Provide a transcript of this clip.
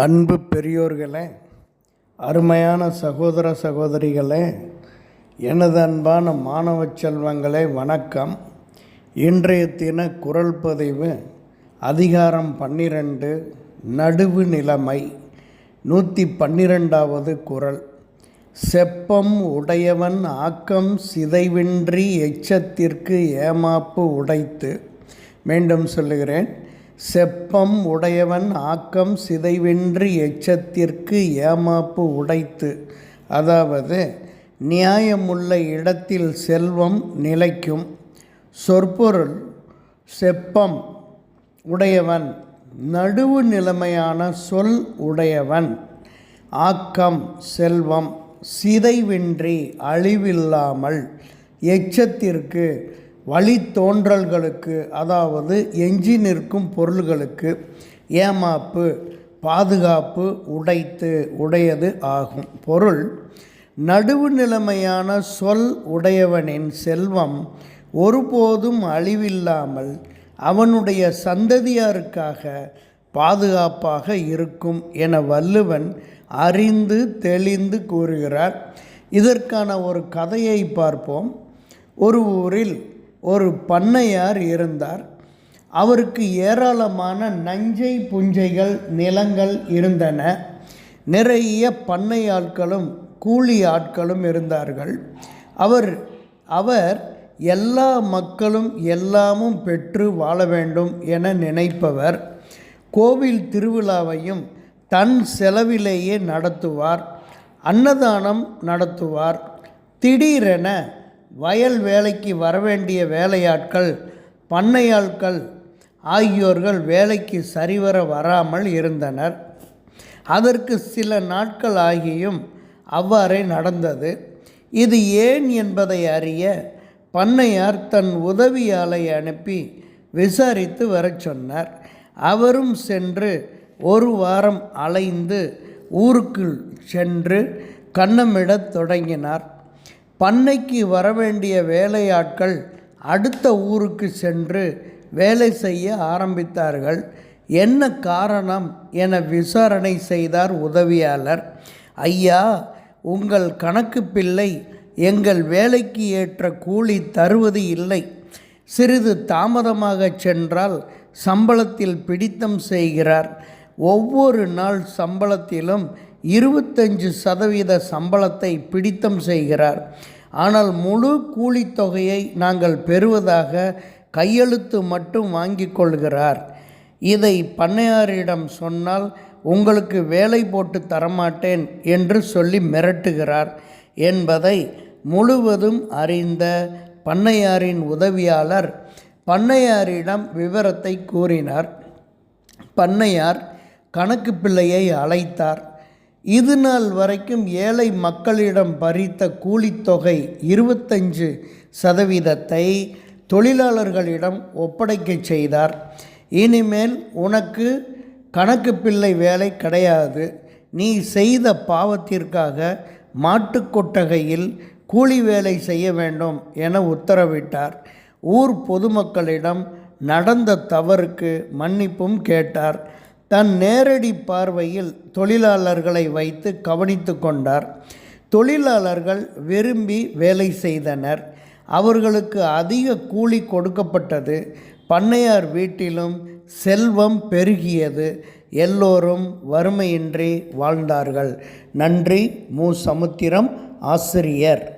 அன்பு பெரியோர்களே அருமையான சகோதர சகோதரிகளே எனது அன்பான மாணவ செல்வங்களே வணக்கம். இன்றைய தின குரல் பதிவு அதிகாரம் பன்னிரண்டு நடுவு நிலைமை நூற்றி பன்னிரெண்டாவது குரல். செப்பம் உடையவன் ஆக்கம் சிதைவின்றி எச்சத்திற்கு ஏமாப்பு உடைத்து மீண்டும் சொல்லுகிறேன். செப்பம் உடையவன் ஆக்கம் சிதைவின்றி எச்சத்திற்கு ஏமாப்பு உடைத்து. அதாவது நியாயமுள்ள இடத்தில் செல்வம் நிலைக்கும். சொற்பொருள் செப்பம் உடையவன் நடுவு நிலைமையான சொல் உடையவன் ஆக்கம் செல்வம் சிதைவின்றி அழிவில்லாமல் எச்சத்திற்கு வழித்தோன்றல்களுக்கு அதாவது எஞ்சி நிற்கும் பொருள்களுக்கு ஏமாப்பு பாதுகாப்பு உடைத்து உடையது ஆகும். பொருள் நடுவு நிலைமையான சொல் உடையவனின் செல்வம் ஒருபோதும் அழிவில்லாமல் அவனுடைய சந்ததியாருக்காக பாதுகாப்பாக இருக்கும் என வள்ளுவன் அறிந்து தெளிந்து கூறுகிறார். இதற்கான ஒரு கதையை பார்ப்போம். ஒரு ஊரில் ஒரு பண்ணையார் இருந்தார். அவருக்கு ஏராளமான நஞ்சை புஞ்சைகள் நிலங்கள் இருந்தன. நிறைய பண்ணை ஆட்களும் கூலி ஆட்களும் இருந்தார்கள். அவர் அவர் எல்லா மக்களும் எல்லாமும் பெற்று வாழ வேண்டும் என நினைப்பவர். கோவில் திருவிழாவையும் தன் செலவிலேயே நடத்துவார். அன்னதானம் நடத்துவார். திடீரென வயல் வேலைக்கு வரவேண்டிய வேலையாட்கள் பண்ணையாட்கள் ஆகியோர்கள் வேலைக்கு சரிவர வராமல் இருந்தனர். அதற்கு சில நாட்கள் ஆகியும் அவ்வாறே நடந்தது. இது ஏன் என்பதை அறிய பண்ணையார் தன் உதவியாளை அனுப்பி விசாரித்து வரச் சொன்னார். அவரும் சென்று ஒரு வாரம் அலைந்து ஊருக்குள் சென்று கண்ணமிடத் தொடங்கினார். பண்ணைக்கு வரவேண்டிய வேலையாட்கள் அடுத்த ஊருக்கு சென்று வேலை செய்ய ஆரம்பித்தார்கள். என்ன காரணம் என விசாரணை செய்தார் உதவியாளர். ஐயா உங்கள் கணக்கு பிள்ளை எங்கள் வேலைக்கு ஏற்ற கூலி தருவது இல்லை. சிறிது தாமதமாக சென்றால் சம்பளத்தில் பிடித்தம் செய்கிறார். ஒவ்வொரு நாள் சம்பளத்திலும் இருபத்தஞ்சு சதவீத சம்பளத்தை பிடித்தம் செய்கிறார். ஆனால் முழு கூலித்தொகையை நாங்கள் பெறுவதாக கையெழுத்து மட்டும் வாங்கி கொள்கிறார். இதை பண்ணையாரிடம் சொன்னால் உங்களுக்கு வேலை போட்டு தரமாட்டேன் என்று சொல்லி மிரட்டுகிறார் என்பதை முழுவதும் அறிந்த பண்ணையாரின் உதவியாளர் பண்ணையாரிடம் விவரத்தை கூறினார். பண்ணையார் கணக்கு பிள்ளையை அழைத்தார். இது நாள் வரைக்கும் ஏழை மக்களிடம் பறித்த கூலித்தொகை இருபத்தஞ்சு சதவீதத்தை தொழிலாளர்களிடம் ஒப்படைக்கச் செய்தார். இனிமேல் உனக்கு கணக்கு பிள்ளை வேலை கிடையாது. நீ செய்த பாவத்திற்காக மாட்டுக்கொட்டகையில் கூலி வேலை செய்ய வேண்டும் என உத்தரவிட்டார். ஊர் பொதுமக்களிடம் நடந்த தவறுக்கு மன்னிப்பும் கேட்டார். தன் நேரடி பார்வையில் தொழிலாளர்களை வைத்து கவனித்து கொண்டார். தொழிலாளர்கள் விரும்பி வேலை செய்தனர். அவர்களுக்கு அதிக கூலி கொடுக்கப்பட்டது. பண்ணையார் வீட்டிலும் செல்வம் பெருகியது. எல்லோரும் வறுமையின்றி வாழ்ந்தார்கள். நன்றி மு. சமுத்திரம் ஆசிரியர்.